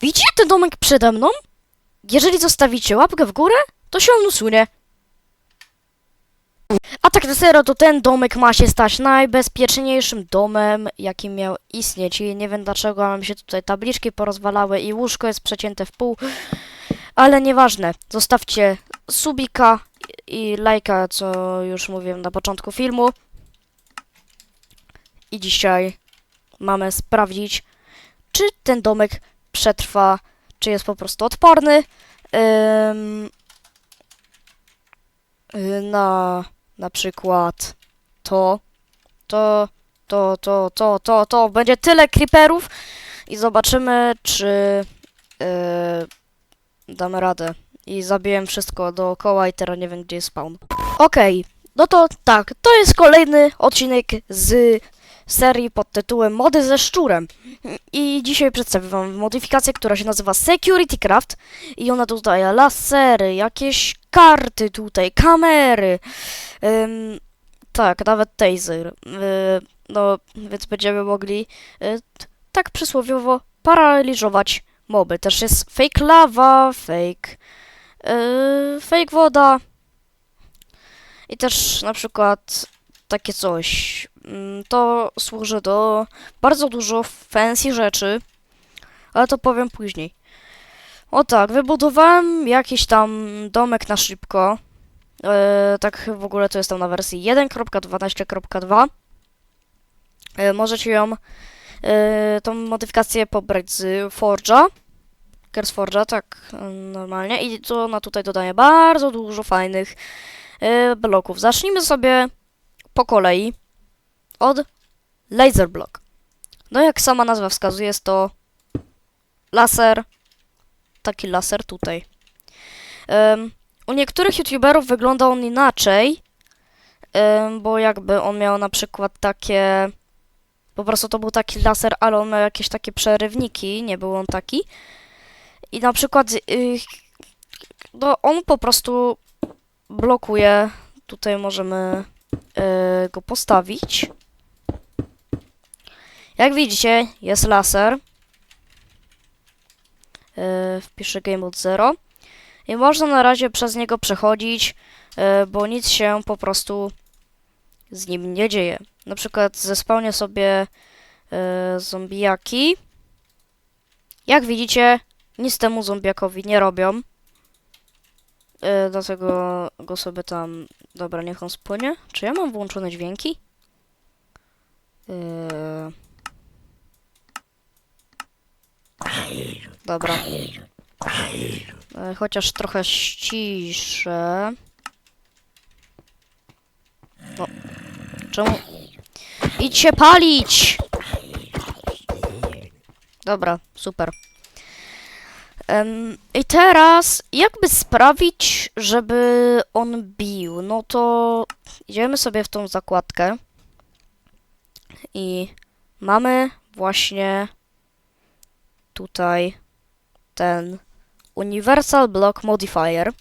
Widzicie ten domek przede mną? Jeżeli zostawicie łapkę w górę, to się on usunie. A tak na serio, to ten domek ma się stać najbezpieczniejszym domem, jaki miał istnieć. I nie wiem dlaczego, ale mi się tutaj tabliczki porozwalały i łóżko jest przecięte w pół. Ale nieważne, zostawcie subika i lajka, co już mówiłem na początku filmu. I dzisiaj mamy sprawdzić, czy ten domek przetrwa, czy jest po prostu odporny y, na na przykład to, to, to, to, to, to, to. Będzie tyle creeperów i zobaczymy, czy yy, damy radę. I zabiłem wszystko dookoła i teraz nie wiem, gdzie jest spawn. Okej, no to tak, to jest kolejny odcinek z serii pod tytułem Mody ze szczurem. I dzisiaj przedstawię wam modyfikację, która się nazywa Security Craft i ona dodaje lasery, jakieś karty tutaj, kamery, ym, tak, nawet taser. Yy, no, więc będziemy mogli yy, tak przysłowiowo paraliżować moby. Też jest fake lava, fake, yy, fake woda i też na przykład takie coś. Mm, To służy do bardzo dużo fancy rzeczy, ale to powiem później. O tak, wybudowałem jakiś tam domek na szybko. E, tak w ogóle to jest tam na wersji 1.12.2. E, możecie ją, e, tą modyfikację pobrać z Forge'a. Forge'a, tak normalnie. I to ona tutaj dodaje bardzo dużo fajnych e, bloków. Zacznijmy sobie po kolei od Laser Block. No jak sama nazwa wskazuje, jest to laser, taki laser tutaj. Em, u niektórych youtuberów wygląda on inaczej, em, bo jakby on miał na przykład takie, po prostu to był taki laser, ale on miał jakieś takie przerywniki, nie był on taki. I na przykład, no on po prostu blokuje, tutaj możemy y, go postawić. Jak widzicie, jest laser. Yy, wpiszę Game Mode 0. I można na razie przez niego przechodzić, yy, bo nic się po prostu z nim nie dzieje. Na przykład zespałnię sobie yy. Jak widzicie, nic temu zombiakowi nie robią. Yy, dlatego go sobie tam... Dobra, niech on spłynie. Czy ja mam włączone dźwięki? Yy... Dobra. E, Chociaż trochę ściszę. No. Czemu? Idź się palić! Dobra, super. I teraz, jakby sprawić, żeby on bił? No to idziemy sobie w tą zakładkę i mamy właśnie tutaj ten Universal Block Modifier.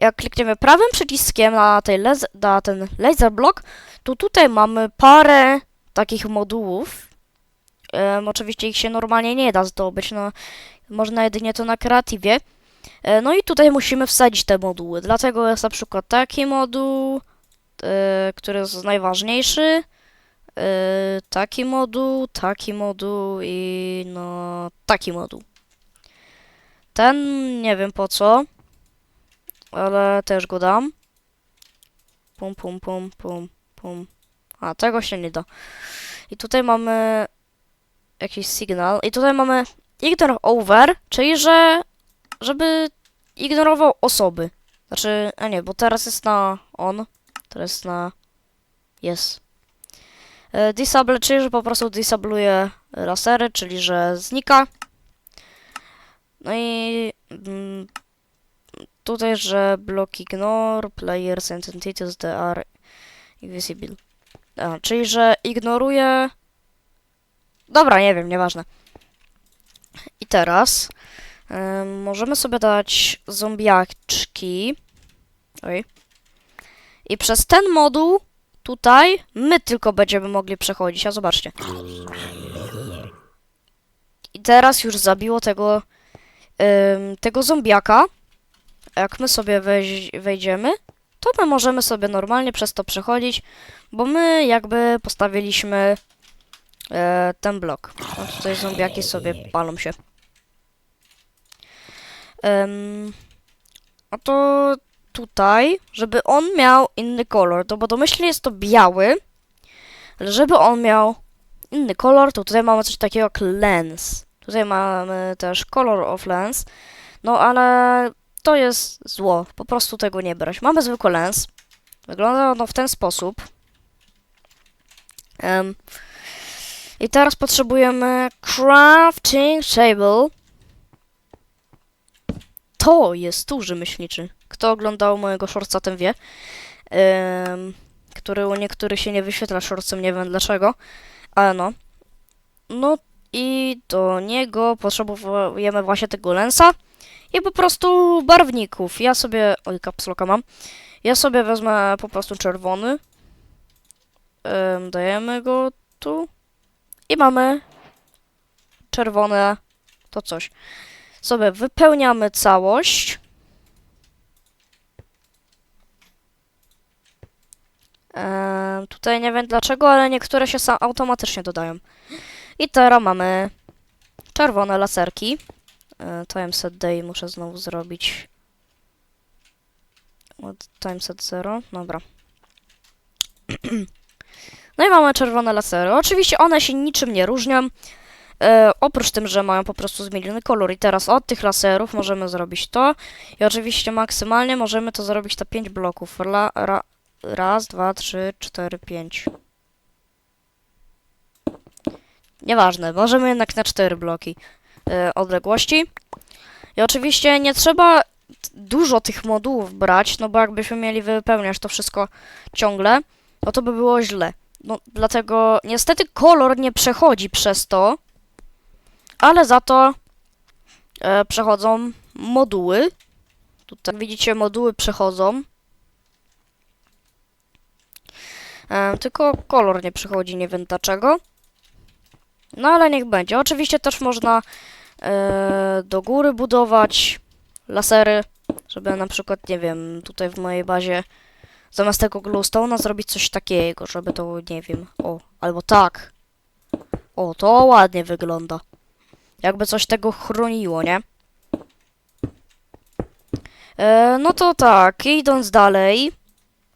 Jak klikniemy prawym przyciskiem na, tej na ten laser block, to tutaj mamy parę takich modułów. Em, oczywiście ich się normalnie nie da zdobyć, no można jedynie to na kreatywie. E, no i tutaj musimy wsadzić te moduły, dlatego jest na przykład taki moduł, e, który jest najważniejszy, e, taki moduł, taki moduł i no taki moduł. Ten nie wiem po co, ale też go dam. Pum, pum, pum, pum, pum. A, tego się nie da. I tutaj mamy jakiś sygnał. I tutaj mamy ignore over, czyli że żeby ignorował osoby. Znaczy, a nie, bo teraz jest na on, teraz jest na yes. E, Disable, czyli że po prostu disabluje lasery, czyli że znika. No i mm, tutaj, że block ignore players and entities that are invisible. A, czyli że ignoruje. Dobra, nie wiem, nieważne. I teraz em, możemy sobie dać zombiaczki. Oj. I przez ten moduł tutaj my tylko będziemy mogli przechodzić, a zobaczcie. I teraz już zabiło tego, em, tego zombiaka. Jak my sobie wejdziemy, to my możemy sobie normalnie przez to przechodzić, bo my jakby postawiliśmy e, ten blok. No tutaj zombiaki sobie palą się. Em, a to tutaj, żeby on miał inny kolor, to bo domyślnie jest to biały, ale żeby on miał inny kolor, to tutaj mamy coś takiego jak lens. Tutaj mamy też color of lens, no ale to jest zło, po prostu tego nie brać. Mamy zwykły lens, wygląda ono w ten sposób. Em, I teraz potrzebujemy crafting table. To jest duży myślniczy. Kto oglądał mojego shortsa, ten wie. Em, który u niektórych się nie wyświetla shortsem, nie wiem dlaczego. Ale no. No i do niego potrzebujemy właśnie tego lensa i po prostu barwników. Ja sobie... Oj, kapsloka mam. Ja sobie wezmę po prostu czerwony. Em, dajemy go tu. I mamy czerwone to coś. Sobie wypełniamy całość. Em, tutaj nie wiem dlaczego, ale niektóre się automatycznie dodają. I teraz mamy czerwone laserki. E, Timeset day muszę znowu zrobić. Timeset 0, dobra. No i mamy czerwone lasery. Oczywiście one się niczym nie różnią. E, oprócz tym, że mają po prostu zmieniony kolor. I teraz od tych laserów możemy zrobić to. I oczywiście maksymalnie możemy to zrobić te 5 bloków. La, ra, raz, dwa, trzy, cztery, pięć. Nieważne, możemy jednak na 4 bloki e, odległości. I oczywiście nie trzeba dużo tych modułów brać, no bo jakbyśmy mieli wypełniać to wszystko ciągle, no to by było źle. No, dlatego niestety kolor nie przechodzi przez to, ale za to e, przechodzą moduły. Tutaj widzicie, moduły przechodzą. E, tylko kolor nie przechodzi, nie wiem dlaczego. No ale niech będzie. Oczywiście też można e, do góry budować lasery, żeby na przykład, nie wiem, tutaj w mojej bazie zamiast tego glowstone'a zrobić coś takiego, żeby to, nie wiem, o, albo tak. O, to ładnie wygląda. Jakby coś tego chroniło, nie? E, no to tak, idąc dalej.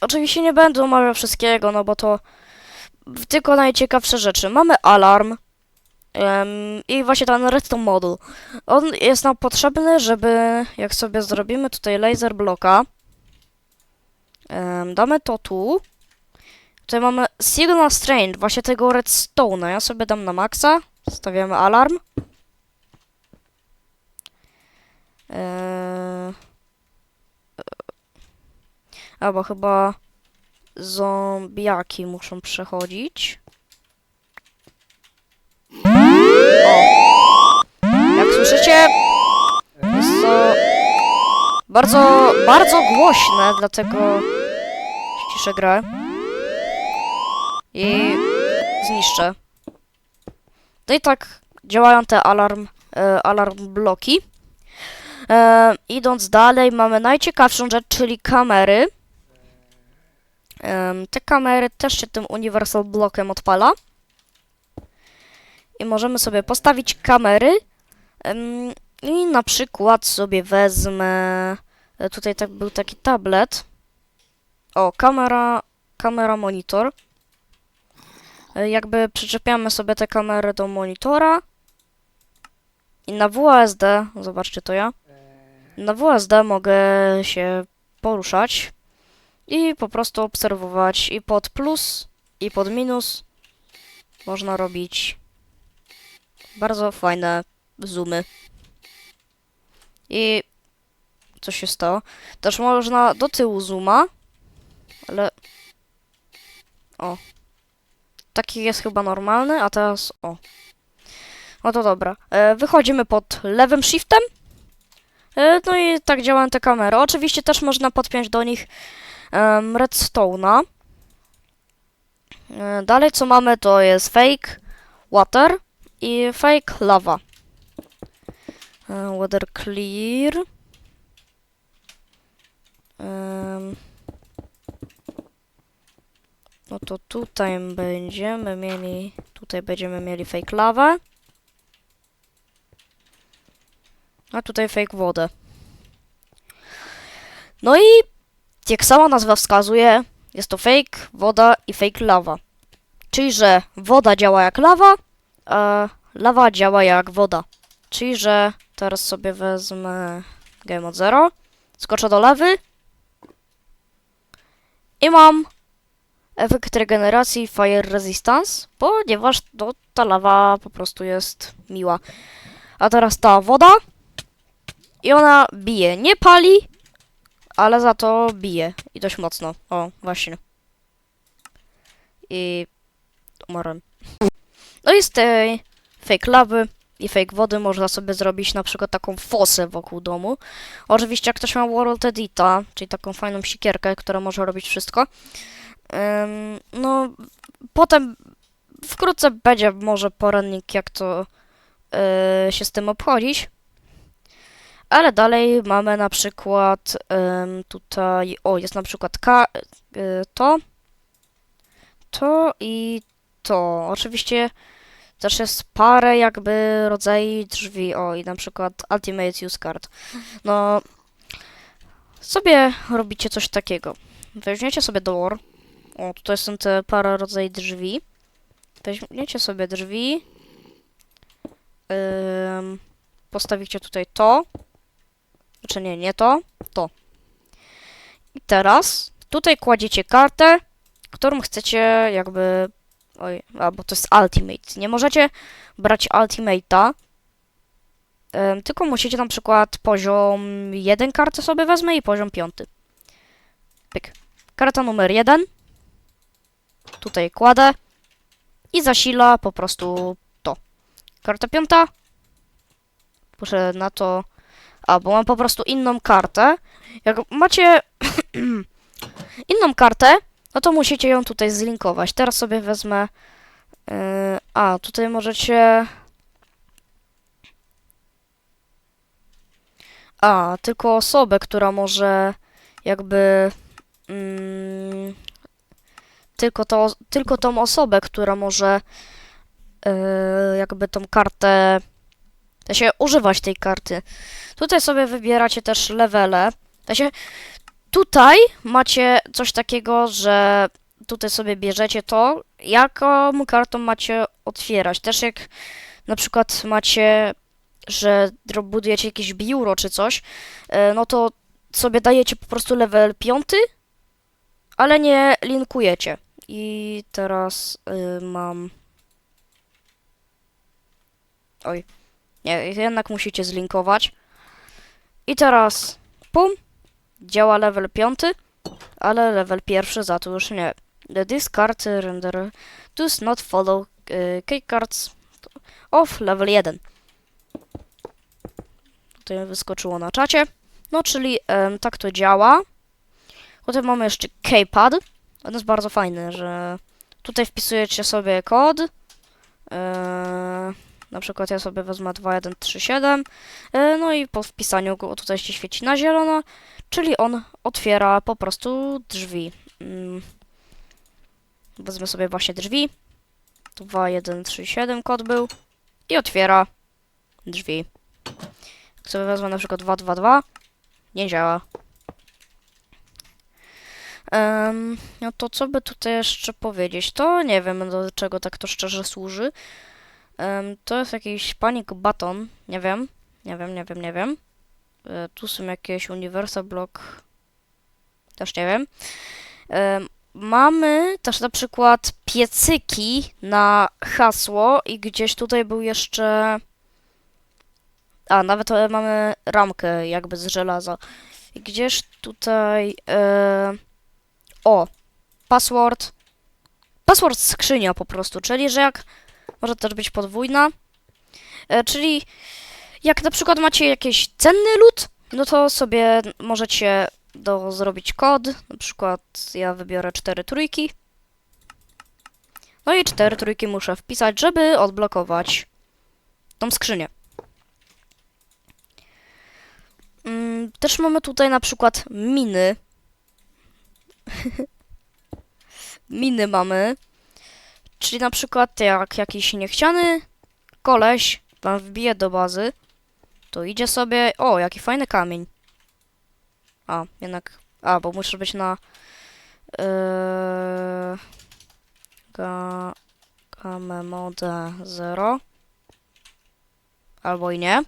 Oczywiście nie będę omawiał wszystkiego, no bo to tylko najciekawsze rzeczy. Mamy alarm. Em, I właśnie ten redstone model. On jest nam potrzebny, żeby, jak sobie zrobimy tutaj laser bloka, em, damy to tu. Tutaj mamy signal strength, właśnie tego redstone'a. Ja sobie dam na maksa. Stawiamy alarm. Eee, albo chyba zombiaki muszą przechodzić. Jak słyszycie, jest to bardzo, bardzo głośne, dlatego ściszę grę i zniszczę. No i tak działają te alarm, e, alarm bloki. E, idąc dalej, mamy najciekawszą rzecz, czyli kamery. Em, te kamery też się tym Universal Blockiem odpala. I możemy sobie postawić kamery. Em, I na przykład sobie wezmę. e, Tutaj tak był taki tablet. O, kamera, kamera monitor. E, Jakby przyczepiamy sobie te kamery do monitora. I na WASD, zobaczcie to ja. Na WASD mogę się poruszać i po prostu obserwować i pod plus, i pod minus. Można robić bardzo fajne zoomy. I co się stało? Też można do tyłu zooma, ale o. Taki jest chyba normalny, a teraz o. No to dobra. E, wychodzimy pod lewym shiftem. E, no i tak działają te kamery. Oczywiście też można podpiąć do nich em, redstone'a. E, dalej co mamy to jest fake water i fake lava. E, Weather clear. Em, no to tutaj będziemy mieli, tutaj będziemy mieli fake lawę. A tutaj fake wodę. No i jak sama nazwa wskazuje, jest to fake woda i fake lawa. Czyli, że woda działa jak lawa, a lawa działa jak woda. Czyli, że teraz sobie wezmę game od zero, skoczę do lawy i mam efekt regeneracji Fire Resistance, ponieważ no, ta lawa po prostu jest miła. A teraz ta woda i ona bije. Nie pali, ale za to bije. I dość mocno. O, właśnie. I umarłem. No i z tej fake lawy i fake wody można sobie zrobić na przykład taką fosę wokół domu. Oczywiście jak ktoś ma World Edita, czyli taką fajną sikierkę, która może robić wszystko, ym, no potem wkrótce będzie może poradnik jak to yy, się z tym obchodzić. Ale dalej mamy na przykład tutaj, o jest na przykład ka, y, to, to i to. Oczywiście też jest parę jakby rodzajów drzwi. O, i na przykład Ultimate Use Card. No, sobie robicie coś takiego. Weźmiecie sobie door. O, tutaj są te parę rodzajów drzwi. Weźmiecie sobie drzwi. Postawicie tutaj to. Znaczy nie, nie to, to. I teraz tutaj kładziecie kartę, którą chcecie jakby Oj, a bo to jest Ultimate. Nie możecie brać Ultimate'a, tylko musicie na przykład poziom 1 kartę sobie wezmę i poziom 5. Pyk. Karta numer 1. Tutaj kładę i zasila po prostu to. Karta piąta. Muszę na to... A, bo mam po prostu inną kartę. Jak macie inną kartę, no to musicie ją tutaj zlinkować. Teraz sobie wezmę. Yy, a, tutaj możecie. A, tylko osobę, która może jakby. Mm, tylko, to, tylko tą osobę, która może yy, jakby tą kartę. Da się używać tej karty. Tutaj sobie wybieracie też levele. Da się Tutaj macie coś takiego, że tutaj sobie bierzecie to, jaką kartą macie otwierać. Też jak na przykład macie, że budujecie jakieś biuro czy coś, e, no to sobie dajecie po prostu level 5, ale nie linkujecie. I teraz y, mam... Oj. Nie, jednak musicie zlinkować. I teraz... Pum działa level 5, ale level pierwszy za to już nie. The discard render does not follow uh, key cards of level 1. Tutaj wyskoczyło na czacie. No, czyli tak to działa. Potem mamy jeszcze keypad. On jest bardzo fajny, że tutaj wpisujecie sobie kod. Eee, na przykład ja sobie wezmę 2137. E, no i po wpisaniu go tutaj się świeci na zielono, czyli on otwiera po prostu drzwi. Mm. Wezmę sobie właśnie drzwi. 2137 kod był. I otwiera drzwi. Jak sobie wezmę na przykład 222, nie działa. Em, no to co by tutaj jeszcze powiedzieć? To nie wiem do czego tak to szczerze służy. Em, to jest jakiś panic button, nie wiem, nie wiem, nie wiem, nie wiem. E, tu są jakieś universal block, też nie wiem. Em, mamy też na przykład piecyki na hasło i gdzieś tutaj był jeszcze... A, nawet e, mamy ramkę jakby z żelaza. I gdzieś tutaj... E... O! Password. Password skrzynia po prostu, czyli że jak może też być podwójna. E, czyli jak na przykład macie jakiś cenny lód, no to sobie możecie do, zrobić kod. Na przykład ja wybiorę 4 trójki. No i 4 trójki muszę wpisać, żeby odblokować tą skrzynię. Też mamy tutaj na przykład miny. miny mamy. Czyli na przykład jak jakiś niechciany koleś wam wbije do bazy, to idzie sobie... O, jaki fajny kamień. A, jednak... A, bo muszę być na... Yy, ga, game mode 0. Albo i nie.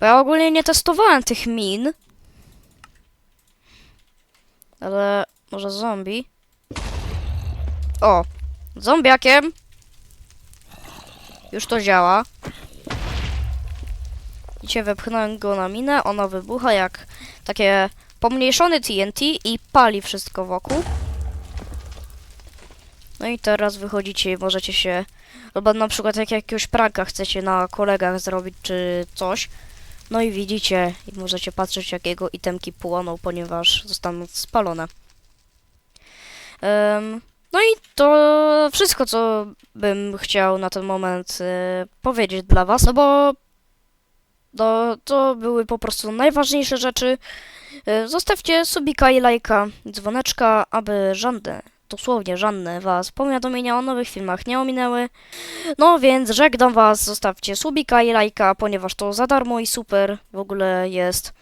Bo ja ogólnie nie testowałem tych min. Ale może zombie. O! Zombiakiem! Już to działa. Widzicie, wepchnąłem go na minę, ona wybucha jak takie pomniejszone TNT i pali wszystko wokół. No i teraz wychodzicie i możecie się... Albo na przykład jak jakiegoś pranka chcecie na kolegach zrobić czy coś. No i widzicie i możecie patrzeć jak jego itemki płoną, ponieważ zostaną spalone. Em, no i to wszystko, co bym chciał na ten moment e, powiedzieć dla was, no bo no, to były po prostu najważniejsze rzeczy. E, Zostawcie subika i lajka, dzwoneczka, aby żadne, dosłownie żadne was powiadomienia o nowych filmach nie ominęły. No więc żegnam was, zostawcie subika i lajka, ponieważ to za darmo i super w ogóle jest.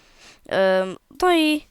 Em, No i...